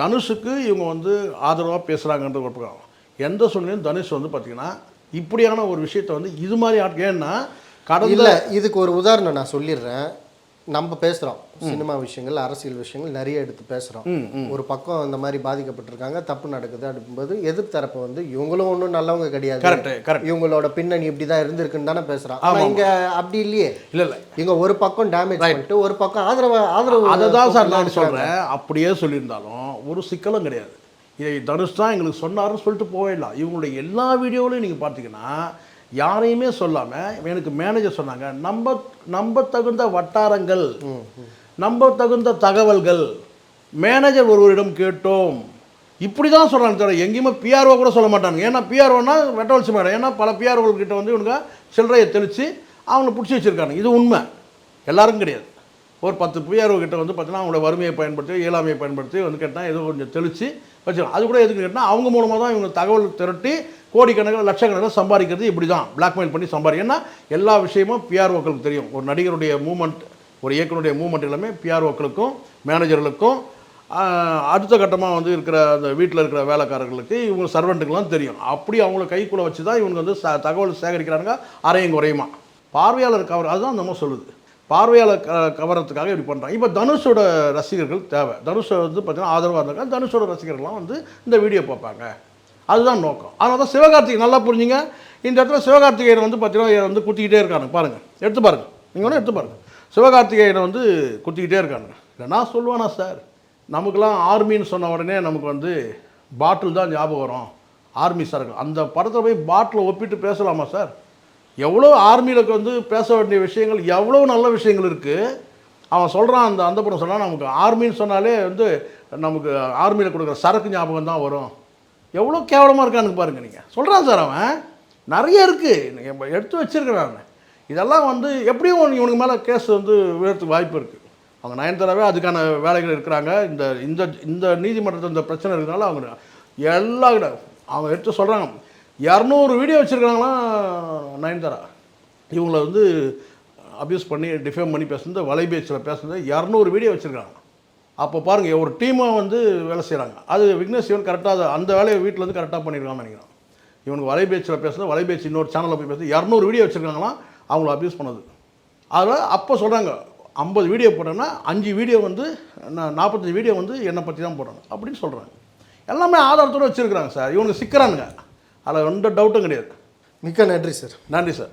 தனுஷுக்கு இவங்க வந்து ஆதரவாக பேசுகிறாங்கன்ற ஒரு பக்கம். எந்த சூழ்நிலையும் தனுஷ் வந்து பார்த்தீங்கன்னா இப்படியான ஒரு விஷயத்தை வந்து இது மாதிரி ஆட்கள். ஏன்னா கடந்த இல்ல இதுக்கு ஒரு உதாரணம் நான் சொல்லிடுறேன். நம்ம பேசுறோம். சினிமா விஷயங்கள் அரசியல் விஷயங்கள் நிறைய எடுத்து பேசுறோம். ஒரு பக்கம் இந்த மாதிரி பாதிக்கப்பட்டிருக்காங்க தப்பு நடக்குது அப்படிங்கும்போது எதிர்த்தரப்பு வந்து இவங்களும் ஒன்றும் நல்லவங்க கிடையாது. இவங்களோட பின்னணி இப்படிதான் இருந்திருக்குன்னு தானே ஆனா இங்க அப்படி இல்லையே. இல்லை இல்லை. இவங்க ஒரு பக்கம் டேமேஜ் பண்ணிட்டு ஒரு பக்கம் ஆதரவு ஆதரவு அதை தான் சார் நான். சொல்கிறேன் அப்படியே சொல்லியிருந்தாலும் ஒரு சிக்கலும் கிடையாது. இதை தனுஷ் தான் எங்களுக்கு சொன்னாருன்னு சொல்லிட்டு இல்லை. இவங்களுடைய எல்லா வீடியோவிலையும் நீங்கள் பார்த்தீங்கன்னா யாரையுமே சொல்லாமல் எனக்கு மேனேஜர் சொன்னாங்க நம்ப நம்ப தகுந்த வட்டாரங்கள் நம்ப தகுந்த தகவல்கள் மேனேஜர் ஒருவரிடம் கேட்டோம். இப்படி தான் சொல்கிறாங்க தவிர எங்கேயுமே பிஆர்ஓ கூட சொல்ல மாட்டாங்க ஏன்னா பிஆர்ஓனா வெட்டவல்சி மேடம். ஏன்னா பல பிஆர்ஓ கிட்ட வந்து இவனுங்க சில்லறையை தெளித்து அவங்கள பிடிச்சி வச்சுருக்காங்க இது உண்மை. எல்லாருக்கும் கிடையாது. ஒரு பத்து பிஆர்ஓ கிட்ட வந்து பார்த்தீங்கன்னா அவங்களோட வறுமையை பயன்படுத்தி இயலாமையை பயன்படுத்தி வந்து கேட்டால் ஏதோ கொஞ்சம் தெளித்து வச்சுக்கலாம். அது கூட எதுக்கு கேட்டால் அவங்க மூலமாக தான் இவங்க தகவல் திரட்டி கோடிக்கணக்கில் லட்சக்கணக்கில் சம்பாதிக்கிறது இப்படி தான் பிளாக்மெயில் பண்ணி சம்பாதி ஏன்னா எல்லா விஷயமும் பிஆர்ஓக்களுக்கு தெரியும். ஒரு நடிகருடைய மூமெண்ட் ஒரு இயக்குனுடைய மூமெண்ட் எல்லாமே பிஆர்ஓக்களுக்கும் மேனேஜர்களுக்கும் அடுத்த கட்டமாக வந்து இருக்கிற அந்த வீட்டில் இருக்கிற வேலைக்காரர்களுக்கு இவங்க சர்வெண்ட்டுக்கெல்லாம் தெரியும். அப்படி அவங்கள கைக்குள்ளே வச்சு தான் இவங்க வந்து ச தகவல் சேகரிக்கிறாங்க அரையும் குறையுமா? பார்வையாளர் கவர் அதுதான் நம்ம சொல்லுது. பார்வையாளர் க கவரத்துக்காக இப்படி பண்ணுறாங்க இப்போ தனுஷோட ரசிகர்கள் தேவை. தனுஷ் வந்து பார்த்தீங்கன்னா ஆதரவாக இருந்தாங்க தனுஷோட ரசிகர்கள்லாம் வந்து இந்த வீடியோ பார்ப்பாங்க. அதுதான் நோக்கம். அதனால தான் சிவகார்த்திகை நல்லா புரிஞ்சுங்க. இந்த இடத்துல சிவகார்த்திகேயனை வந்து பார்த்தீங்கன்னா வந்து குத்திக்கிட்டே இருக்காங்க பாருங்கள் எடுத்து பாருங்கள் நீங்கள் ஒன்று எடுத்து பாருங்கள் சிவகார்த்திகேயனை வந்து குத்திக்கிட்டே இருக்காங்க இல்லை நான் சொல்லுவேனா சார்? நமக்குலாம் ஆர்மின்னு சொன்ன உடனே நமக்கு வந்து பாட்டில் தான் ஞாபகம் வரும். ஆர்மி சார் அந்த படத்தில் போய் பாட்டில் ஒப்பிட்டு பேசலாமா சார்? எவ்வளோ ஆர்மியில் வந்து பேச வேண்டிய விஷயங்கள் எவ்வளோ நல்ல விஷயங்கள் இருக்குது அவன் சொல்கிறான் அந்த அந்த படம் சொன்னால் நமக்கு ஆர்மின்னு சொன்னாலே வந்து நமக்கு ஆர்மியில் கொடுக்குற சரக்கு ஞாபகம் தான் வரும். எவ்வளோ கேவலமாக இருக்கான்னு பாருங்க நீங்கள் சொல்கிறான் சார் அவன். நிறைய இருக்குது எடுத்து வச்சுருக்கிறான் இதெல்லாம் வந்து எப்படியும் இவனுக்கு மேலே கேஸ் வந்து உயர்த்துக்கு வாய்ப்பு இருக்குது அவங்க நயன்தாராவே அதுக்கான வேலைகள் இருக்கிறாங்க. இந்த இந்த இந்த நீதிமன்றத்தில் இந்த பிரச்சனை இருக்கிறதுனால அவங்க எல்லா அவங்க எடுத்து சொல்கிறாங்க இரநூறு வீடியோ வச்சுருக்காங்களாம் நயன்தாரா? இவங்களை வந்து அப்யூஸ் பண்ணி டிஃபேம் பண்ணி பேசுனது வலைபேச்சில் பேசுனது இரநூறு வீடியோ வச்சுருக்காங்க அப்போ பாருங்கள் ஒரு டீமாக வந்து வேலை செய்கிறாங்க அது விக்னேஷ் சிவன் கரெக்டாக அந்த வேலையை வீட்டில் இருந்து கரெக்டாக பண்ணியிருக்காங்க நினைக்கிறான். இவனுக்கு வலைபேச்சில் பேசுனது வலைபேச்சு இன்னொரு சேனலில் போய் பேசுறது இரநூறு வீடியோ வச்சுருக்காங்களாம் அவங்கள அப்யூஸ் பண்ணது. அதில் அப்போ சொல்கிறாங்க ஐம்பது வீடியோ போட்டேன்னா அஞ்சு வீடியோ வந்து நான் நாற்பத்தஞ்சு வீடியோ வந்து என்னை பற்றி தான் போடுறாங்க அப்படின்னு சொல்கிறாங்க எல்லாமே ஆதாரத்தோடு வச்சுருக்குறாங்க சார். இவனுக்கு சிக்கிறானுங்க. அதில் எந்த டவுட்டும் கிடையாது. மிக்க நன்றி சார். நன்றி சார்.